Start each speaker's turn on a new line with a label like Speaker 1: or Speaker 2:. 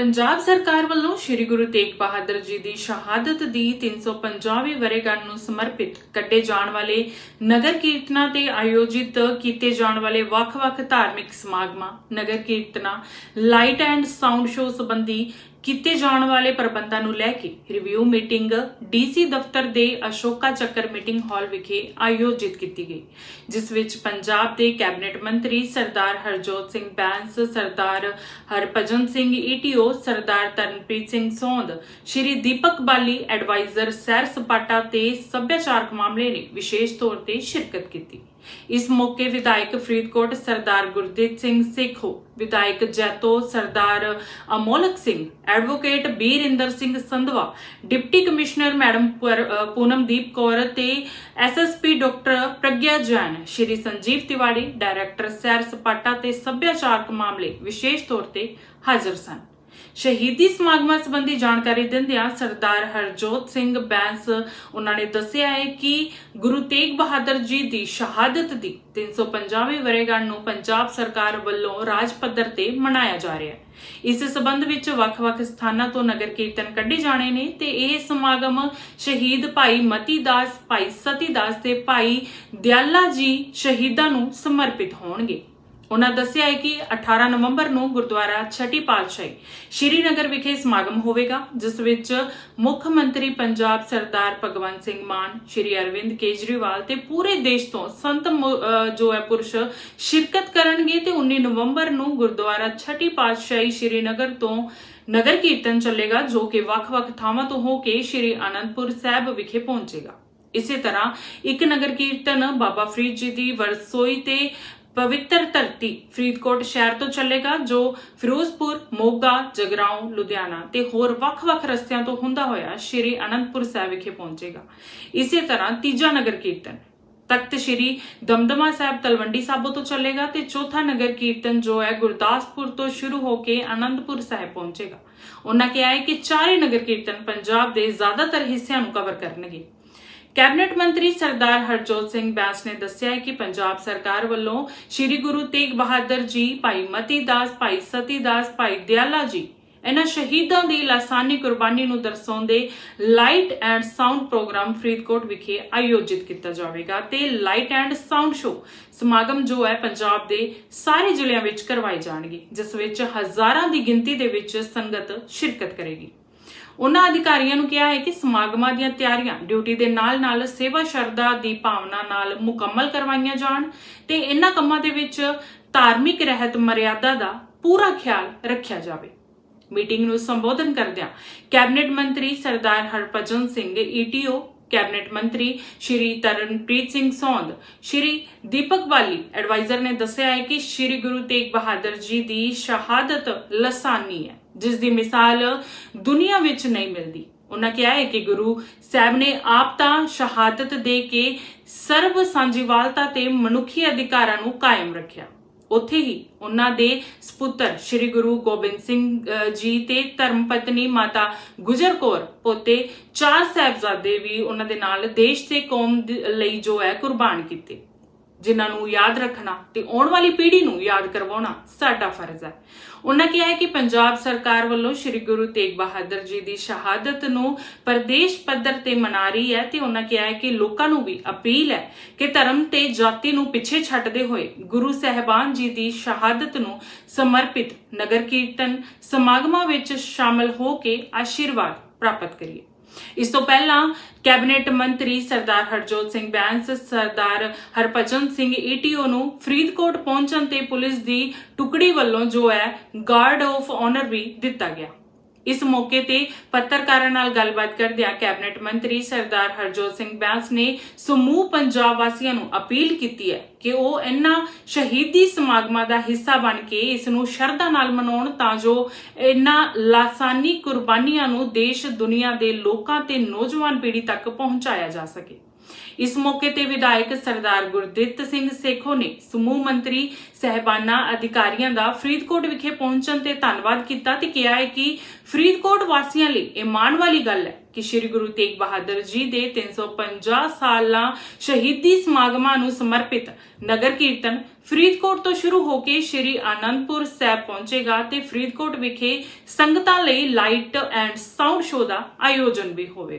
Speaker 1: ਪੰਜਾਬ ਸਰਕਾਰ ਵੱਲੋਂ ਸ੍ਰੀ ਗੁਰੂ ਤੇਗ ਬਹਾਦਰ ਜੀ ਦੀ ਸ਼ਹਾਦਤ ਦੀ 350ਵੀਂ ਵਰ੍ਹੇਗੰਢ ਨੂੰ ਸਮਰਪਿਤ ਕੱਢੇ ਜਾਣ ਵਾਲੇ ਨਗਰ ਕੀਰਤਨਾਂ ਤੇ ਆਯੋਜਿਤ ਕੀਤੇ ਜਾਣ ਵਾਲੇ ਵੱਖ-ਵੱਖ ਧਾਰਮਿਕ ਸਮਾਗਮਾਂ, ਨਗਰ ਕੀਰਤਨਾਂ, ਲਾਈਟ ਐਂਡ ਸਾਊਂਡ ਸ਼ੋਅ ਸੰਬੰਧੀ ਕੀਤੇ ਜਾਣ ਵਾਲੇ ਪ੍ਰਬੰਧਾਂ ਨੂੰ ਲੈ ਕੇ ਰਿਵਿਊ ਮੀਟਿੰਗ, ਡੀਸੀ ਦਫ਼ਤਰ ਦੇ ਅਸ਼ੋਕਾ ਚੱਕਰ ਮੀਟਿੰਗ ਹਾਲ ਵਿਖੇ ਆਯੋਜਿਤ ਕੀਤੀ ਗਈ, ਜਿਸ ਵਿੱਚ ਪੰਜਾਬ ਦੇ ਕੈਬਨਿਟ ਮੰਤਰੀ ਸਰਦਾਰ ਹਰਜੋਤ ਸਿੰਘ ਬੈਂਸ, ਸਰਦਾਰ ਹਰਭਜਨ ਸਿੰਘ ਈਟੀਓ, ਸਰਦਾਰ ਤਰਨਪ੍ਰੀਤ ਸਿੰਘ ਸੋਂਦ, ਸ਼੍ਰੀ ਦੀਪਕ ਬਾਲੀ, ਐਡਵਾਈਜ਼ਰ ਸੈਰ ਸਪਾਟਾ ਤੇ ਸੱਭਿਆਚਾਰਕ ਮਾਮਲੇ ਨੇ ਵਿਸ਼ੇਸ਼ ਤੌਰ ਤੇ ਸ਼ਿਰਕਤ ਕੀਤੀ। ਇਸ ਮੌਕੇ ਵਿਧਾਇਕ ਫਰੀਦਕੋਟ ਸਰਦਾਰ ਗੁਰਦੀਪ ਸਿੰਘ ਸੇਖੋ, ਵਿਧਾਇਕ Jaito Sardar Amolak Singh, advocate Birinder Singh Sandhwan, deputy commissioner madam Poonamdeep Kaur ਤੇ SSP doctor Pragya Jain, Shri Sanjeev Tiwari, director ਸੈਰ ਸਪਾਟਾ ਤੇ ਸੱਭਿਆਚਾਰਕ ਮਾਮਲੇ ਵਿਸ਼ੇਸ਼ ਤੌਰ ਤੇ ਹਾਜ਼ਰ ਸਨ। ਸ਼ਹੀਦੀ ਸਮਾਗਮਾਂ ਸੰਬੰਧੀ ਜਾਣਕਾਰੀ ਦਿੰਦਿਆਂ ਸਰਦਾਰ ਹਰਜੋਤ ਸਿੰਘ ਬੈਂਸ ਉਹਨਾਂ ਨੇ ਦੱਸਿਆ ਹੈ ਕਿ ਗੁਰੂ ਤੇਗ ਬਹਾਦਰ ਜੀ ਦੀ ਸ਼ਹਾਦਤ ਦੀ 350ਵੀਂ ਵਰ੍ਹੇਗੰਢ ਨੂੰ ਪੰਜਾਬ ਸਰਕਾਰ ਵੱਲੋਂ ਰਾਜ ਪੱਧਰ ਤੇ ਮਨਾਇਆ ਜਾ ਰਿਹਾ ਹੈ। ਇਸ ਸਬੰਧ ਵਿੱਚ ਵੱਖ-ਵੱਖ ਸਥਾਨਾਂ ਤੋਂ ਨਗਰ ਕੀਰਤਨ ਕੱਢੇ ਜਾਣੇ ਨੇ ਤੇ ਇਹ ਸਮਾਗਮ ਸ਼ਹੀਦ ਭਾਈ ਮਤੀ ਦਾਸ ਭਾਈ ਸਤੀ ਦਾਸ ਤੇ ਭਾਈ ਦਿਆਲਾ ਜੀ ਸ਼ਹੀਦਾਂ ਨੂੰ ਸਮਰਪਿਤ ਹੋਣਗੇ। ਉਹਨਾਂ ਦੱਸਿਆ ਹੈ ਕਿ 18 ਨਵੰਬਰ ਨੂੰ ਗੁਰਦੁਆਰਾ ਛਟੀ ਪਾਤਸ਼ਾਹੀ ਸ਼੍ਰੀਨਗਰ ਵਿਖੇ ਸਮਾਗਮ ਹੋਵੇਗਾ, ਜਿਸ ਵਿੱਚ ਮੁੱਖ ਮੰਤਰੀ ਪੰਜਾਬ ਸਰਦਾਰ ਭਗਵੰਤ ਸਿੰਘ ਮਾਨ, ਸ਼੍ਰੀ ਅਰਵਿੰਦ ਕੇਜਰੀਵਾਲ ਤੇ ਪੂਰੇ ਦੇਸ਼ ਤੋਂ ਸੰਤ ਜੋ ਹੈ ਪੁਰਸ਼ ਸ਼ਿਰਕਤ ਕਰਨਗੇ ਤੇ 19 ਨਵੰਬਰ ਨੂੰ ਗੁਰਦੁਆਰਾ ਛਟੀ ਪਾਤਸ਼ਾਹੀ ਸ਼੍ਰੀਨਗਰ ਤੋਂ ਨਗਰ ਕੀਰਤਨ ਚੱਲੇਗਾ, ਜੋ ਕਿ ਵੱਖ-ਵੱਖ ਥਾਵਾਂ ਤੋਂ ਹੋ ਕੇ ਸ਼੍ਰੀ ਆਨੰਦਪੁਰ ਸਾਹਿਬ ਵਿਖੇ ਪਹੁੰਚੇਗਾ। ਇਸੇ ਤਰ੍ਹਾਂ ਇੱਕ ਨਗਰ ਕੀਰਤਨ ਬਾਬਾ ਫਰੀਦ ਜੀ ਦੀ ਵਰਸੋਈ ਤੇ ਪਵਿੱਤਰ ਧਰਤੀ ਫਰੀਦਕੋਟ ਸ਼ਹਿਰ ਤੋਂ ਚੱਲੇਗਾ, ਜੋ ਫਿਰੋਜ਼ਪੁਰ, ਮੋਗਾ, ਜਗਰਾਉਂ, ਲੁਧਿਆਣਾ ਤੇ ਹੋਰ ਵੱਖ-ਵੱਖ ਰਸਤਿਆਂ ਤੋਂ ਹੁੰਦਾ ਹੋਇਆ ਸ਼੍ਰੀ ਅਨੰਦਪੁਰ ਸਾਹਿਬ ਵਿਖੇ ਪਹੁੰਚੇਗਾ। ਇਸੇ ਤਰ੍ਹਾਂ ਤੀਜਾ ਨਗਰ ਕੀਰਤਨ। ਤਖਤ ਸ਼੍ਰੀ ਦਮਦਮਾ ਸਾਹਿਬ ਤਲਵੰਡੀ ਸਾਬੋ ਤੋਂ ਚੱਲੇਗਾ ਤੇ ਚੌਥਾ ਨਗਰ ਕੀਰਤਨ ਜੋ ਹੈ ਗੁਰਦਾਸਪੁਰ ਤੋਂ ਸ਼ੁਰੂ ਹੋ ਕੇ ਆਨੰਦਪੁਰ ਸਾਹਿਬ ਪਹੁੰਚੇਗਾ। ਉਹਨਾਂ ਕਿਹਾ ਹੈ ਕਿ ਚਾਰੇ ਨਗਰ ਕੀਰਤਨ ਪੰਜਾਬ ਦੇ ਜ਼ਿਆਦਾਤਰ ਹਿੱਸਿਆਂ ਨੂੰ ਕਵਰ ਕਰਨਗੇ। ਕੈਬਨਿਟ ਮੰਤਰੀ ਸਰਦਾਰ ਹਰਜੋਤ ਸਿੰਘ ਬੈਂਸ ਨੇ ਦੱਸਿਆ ਕਿ ਪੰਜਾਬ ਸਰਕਾਰ ਵੱਲੋਂ ਸ੍ਰੀ ਗੁਰੂ ਤੇਗ ਬਹਾਦਰ ਜੀ, ਭਾਈ ਮਤੀ ਦਾਸ, ਭਾਈ ਸਤੀ ਦਾਸ, ਭਾਈ ਦਿਆਲਾ ਜੀ, ਇਹਨਾਂ ਸ਼ਹੀਦਾਂ ਦੀ ਲਾਸਾਨੀ ਕੁਰਬਾਨੀ ਨੂੰ ਦਰਸਾਉਂਦੇ light and sound programme Faridkot ਵਿਖੇ ਆਯੋਜਿਤ ਕੀਤਾ ਜਾਵੇਗਾ ਤੇ ਲਾਈਟ ਐਂਡ ਸਾਊਂਡ ਸ਼ੋ ਸਮਾਗਮ ਜੋ ਹੈ ਪੰਜਾਬ ਦੇ ਸਾਰੇ ਜ਼ਿਲ੍ਹਿਆਂ ਵਿੱਚ ਕਰਵਾਏ ਜਾਣਗੇ, ਜਿਸ ਵਿੱਚ ਹਜ਼ਾਰਾਂ ਦੀ ਗਿਣਤੀ ਦੇ ਵਿੱਚ ਸੰਗਤ ਸ਼ਿਰਕਤ ਕਰੇਗੀ। ਉਹਨਾਂ ਅਧਿਕਾਰੀਆਂ ਨੂੰ ਕਿਹਾ ਹੈ ਕਿ ਸਮਾਗਮਾਂ ਦੀਆਂ ਤਿਆਰੀਆਂ ਡਿਊਟੀ ਦੇ ਨਾਲ-ਨਾਲ ਸੇਵਾ ਸ਼ਰਧਾ ਦੀ ਭਾਵਨਾ ਨਾਲ ਮੁਕੰਮਲ ਕਰਵਾਈਆਂ ਜਾਣ ਤੇ ਇਹਨਾਂ ਕੰਮਾਂ ਦੇ ਵਿੱਚ ਧਾਰਮਿਕ ਰਹਿਤ ਮਰਿਆਦਾ ਦਾ ਪੂਰਾ ਖਿਆਲ ਰੱਖਿਆ ਜਾਵੇ। ਮੀਟਿੰਗ ਨੂੰ ਸੰਬੋਧਨ ਕਰਦਿਆਂ ਕੈਬਨਿਟ ਮੰਤਰੀ ਸਰਦਾਰ ਹਰਭਜਨ ਸਿੰਘ ਈਟੀਓ, ਕੈਬਨਿਟ ਮੰਤਰੀ ਸ਼੍ਰੀ ਤਰਨਪ੍ਰੀਤ ਸਿੰਘ ਸੌਂਦ, ਸ਼੍ਰੀ ਦੀਪਕ ਬਾਲੀ ਐਡਵਾਈਜ਼ਰ ਨੇ ਦੱਸਿਆ ਹੈ ਕਿ ਸ਼੍ਰੀ ਗੁਰੂ ਤੇਗ ਬਹਾਦਰ ਜੀ ਦੀ ਸ਼ਹਾਦਤ ਲਸਾਨੀ ਹੈ। ਜਿਸ ਦੀ ਮਿਸਾਲ ਦੁਨੀਆ ਵਿੱਚ ਨਹੀਂ ਮਿਲਦੀ। ਉਹਨਾਂ ਕਿਹਾ ਹੈ ਕਿ ਗੁਰੂ ਸਾਹਿਬ ਨੇ ਆਪ ਤਾਂ ਸ਼ਹਾਦਤ ਦੇ ਕੇ ਸਰਬ ਸਾਂਝੀਵਾਲਤਾ ਤੇ ਮਨੁੱਖੀ ਅਧਿਕਾਰਾਂ ਨੂੰ ਕਾਇਮ ਰੱਖਿਆ। ਉੱਥੇ ਹੀ ਉਹਨਾਂ ਦੇ ਸਪੁੱਤਰ ਸ੍ਰੀ ਗੁਰੂ ਗੋਬਿੰਦ ਸਿੰਘ ਜੀ ਤੇ ਧਰਮ ਪਤਨੀ ਮਾਤਾ ਗੁਜਰ ਕੌਰ, ਪੋਤੇ ਚਾਰ ਸਾਹਿਬਜ਼ਾਦੇ ਵੀ ਉਹਨਾਂ ਦੇ ਨਾਲ ਦੇਸ਼ ਤੇ ਕੌਮ ਦੇ ਲਈ ਜੋ ਹੈ ਕੁਰਬਾਨ ਕੀਤੇ। ਜਿਨ੍ਹਾਂ ਨੂੰ ਯਾਦ ਰੱਖਣਾ ਤੇ ਆਉਣ ਵਾਲੀ ਪੀੜ੍ਹੀ ਨੂੰ ਯਾਦ ਕਰਵਾਉਣਾ ਸਾਡਾ ਫਰਜ਼ ਹੈ। ਉਹਨਾਂ ਕਿਹਾ ਹੈ ਕਿ ਪੰਜਾਬ ਸਰਕਾਰ ਵੱਲੋਂ ਸ੍ਰੀ ਗੁਰੂ ਤੇਗ ਬਹਾਦਰ ਜੀ ਦੀ ਸ਼ਹਾਦਤ ਨੂੰ ਪ੍ਰਦੇਸ਼ ਪੱਧਰ ਤੇ ਮਨਾ ਰਹੀ ਹੈ ਤੇ ਉਹਨਾਂ ਕਿਹਾ ਹੈ ਕਿ ਲੋਕਾਂ ਨੂੰ ਵੀ ਅਪੀਲ ਹੈ ਕਿ ਧਰਮ ਤੇ ਜਾਤੀ ਨੂੰ ਪਿੱਛੇ ਛੱਡਦੇ ਹੋਏ ਗੁਰੂ ਸਾਹਿਬਾਨ ਜੀ ਦੀ ਸ਼ਹਾਦਤ ਨੂੰ ਸਮਰਪਿਤ ਨਗਰ ਕੀਰਤਨ ਸਮਾਗਮਾਂ ਵਿੱਚ ਸ਼ਾਮਲ ਹੋ ਕੇ ਆਸ਼ੀਰਵਾਦ ਪ੍ਰਾਪਤ ਕਰੀਏ। ਇਸ ਤੋਂ ਪਹਿਲਾਂ ਕੈਬਨਿਟ ਮੰਤਰੀ ਸਰਦਾਰ ਹਰਜੋਤ ਸਿੰਘ ਬੈਂਸ, ਸਰਦਾਰ ਹਰਭਜਨ ਸਿੰਘ ਈਟੀਓ ਨੂੰ ਫਰੀਦਕੋਟ ਪਹੁੰਚਣ ਤੇ ਪੁਲਿਸ ਦੀ ਟੁਕੜੀ ਵੱਲੋਂ ਜੋ ਹੈ ਗਾਰਡ ਆਫ ਆਨਰ ਵੀ ਦਿੱਤਾ ਗਿਆ। ਇਸ ਮੌਕੇ ਤੇ ਪੱਤਰਕਾਰਾਂ ਨਾਲ ਗੱਲਬਾਤ ਕਰਦਿਆਂ ਕੈਬਨਿਟ ਮੰਤਰੀ ਸਰਦਾਰ ਹਰਜੋਤ ਸਿੰਘ ਬੈਂਸ ਨੇ ਸਮੂਹ ਪੰਜਾਬ ਵਾਸੀਆਂ ਨੂੰ ਅਪੀਲ ਕੀਤੀ ਹੈ ਕਿ ਉਹ ਇਹਨਾਂ ਸ਼ਹੀਦੀ ਸਮਾਗਮਾਂ ਦਾ ਹਿੱਸਾ ਬਣ ਕੇ ਇਸ ਨੂੰ ਸ਼ਰਧਾ ਨਾਲ ਮਨਾਉਣ ਤਾਂ ਜੋ ਇਹਨਾਂ ਲਾਸਾਨੀ ਕੁਰਬਾਨੀਆਂ ਨੂੰ ਦੇਸ਼ ਦੁਨੀਆ ਦੇ ਲੋਕਾਂ ਤੇ ਨੌਜਵਾਨ ਪੀੜ੍ਹੀ ਤੱਕ ਪਹੁੰਚਾਇਆ ਜਾ ਸਕੇ। ਇਸ ਮੌਕੇ ਤੇ ਵਿਧਾਇਕ ਸਰਦਾਰ ਗੁਰਦਿੱਤ ਸਿੰਘ ਸੇਖੋ ਨੇ ਸਮੂਹ ਮੰਤਰੀ ਸਹਿਬਾਨਾ ਅਧਿਕਾਰੀਆਂ ਦਾ ਫਰੀਦਕੋਟ ਵਿਖੇ ਪਹੁੰਚਣ ਤੇ ਧੰਨਵਾਦ ਕੀਤਾ ਤੇ ਕਿਹਾ ਹੈ ਕਿ ਫਰੀਦਕੋਟ ਵਾਸੀਆਂ ਲਈ ਇਹ ਮਾਣ ਵਾਲੀ ਗੱਲ ਹੈ ਕਿ ਸ੍ਰੀ ਗੁਰੂ ਤੇਗ ਬਹਾਦਰ ਜੀ ਦੇ 350 ਸਾਲਾਂ ਸ਼ਹੀਦੀ ਸਮਾਗਮਾਂ ਨੂੰ ਸਮਰਪਿਤ ਨਗਰ ਕੀਰਤਨ ਫਰੀਦਕੋਟ ਤੋਂ ਸ਼ੁਰੂ ਹੋ ਕੇ ਸ੍ਰੀ ਆਨੰਦਪੁਰ ਸਾਹਿਬ ਪਹੁੰਚੇਗਾ ਤੇ ਫਰੀਦਕੋਟ ਵਿਖੇ ਸੰਗਤਾਂ ਲਈ ਲਾਈਟ ਐਂਡ ਸਾਊਂਡ ਸ਼ੋਅ ਦਾ ਆਯੋਜਨ ਵੀ ਹੋਵੇਗਾ।